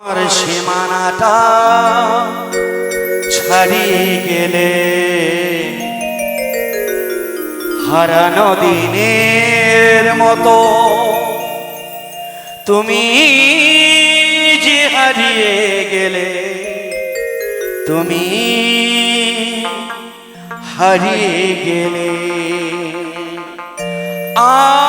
আমার সীমানাটা ছাড়িয়ে গেলে হারানো দিনের মতো তুমি যে হারিয়ে গেলে, তুমি হারিয়ে গেলে। আ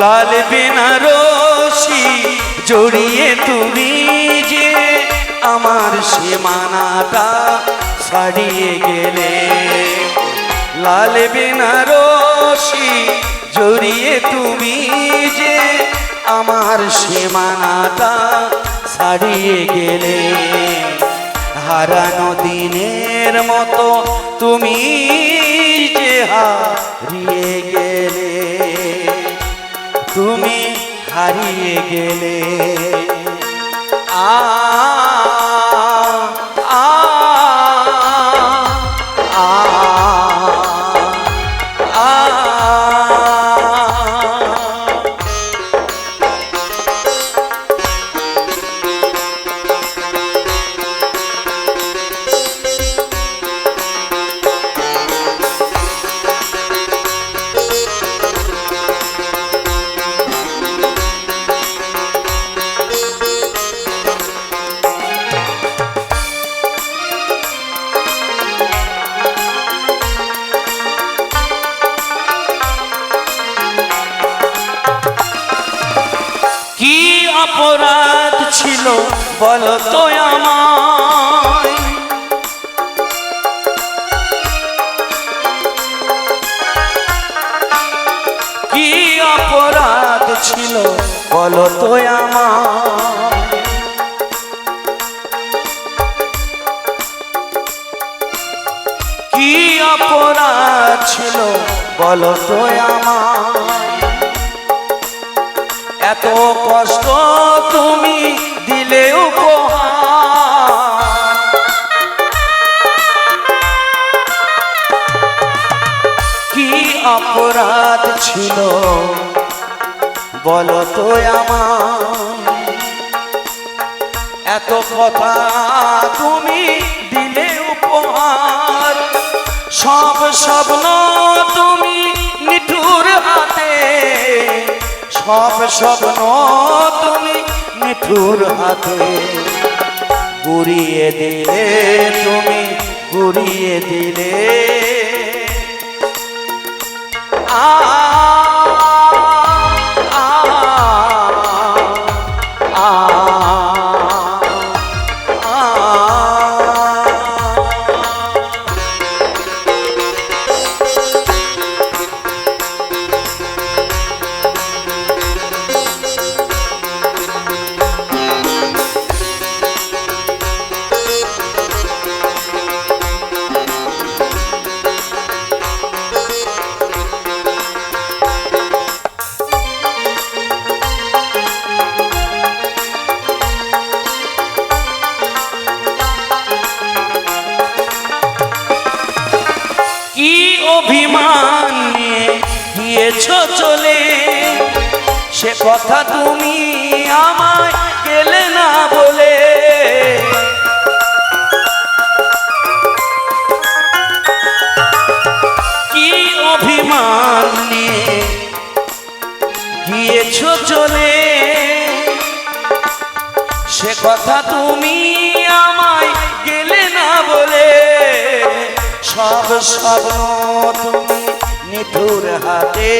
লাল বেনারসি জড়িয়ে তুমি যে আমার সীমানাটা ছাড়িয়ে গেলে। লাল বেনারসি জড়িয়ে তুমি যে আমার সীমানাটা ছাড়িয়ে গেলে। হারানো দিনের মতো তুমি যে হারিয়ে তুমি হারিয়ে গেলে। আ অপরাধ ছিল, বলো তো কি অপরাধ ছিল, বলো তো কি অপরাধ ছিল, বলো তো আমার এত কষ্ট তুমি দিলে উপহার। কি অপরাধ ছিল বলো তো আমার এত কথা তুমি দিলে উপহার। সব স্বপ্ন সব স্বপ্ন তুমি নিঠুর হাতে গুড়িয়ে দিলে তুমি গুড়িয়ে দিলে। আ অভিমান নিয়ে গিয়েছ চলে। সে কথা তুমি আমায় গেলে না বলে। কি অভিমান নিয়ে গিয়েছ চলে। সে কথা তুমি আমায় গেলে না বলে। সব স্বপ্ন তুমি নিঠুর হাতে।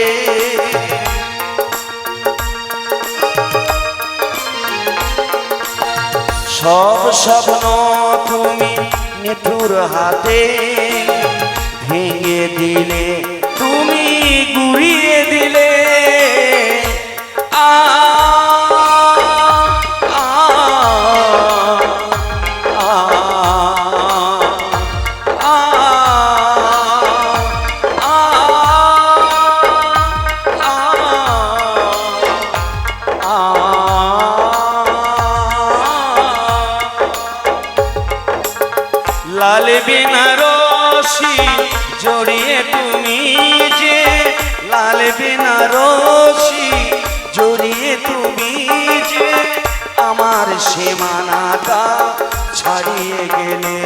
সব স্বপ্ন তুমি নিঠুর হাতে। ভেঙে দিলে তুমি গুড়িয়ে দিলে। আ লাল বেনারসি জড়িয়ে তুমি যে লাল বেনারসি জড়িয়ে তুমি যে আমার সীমানাটা ছাড়িয়ে গেলে।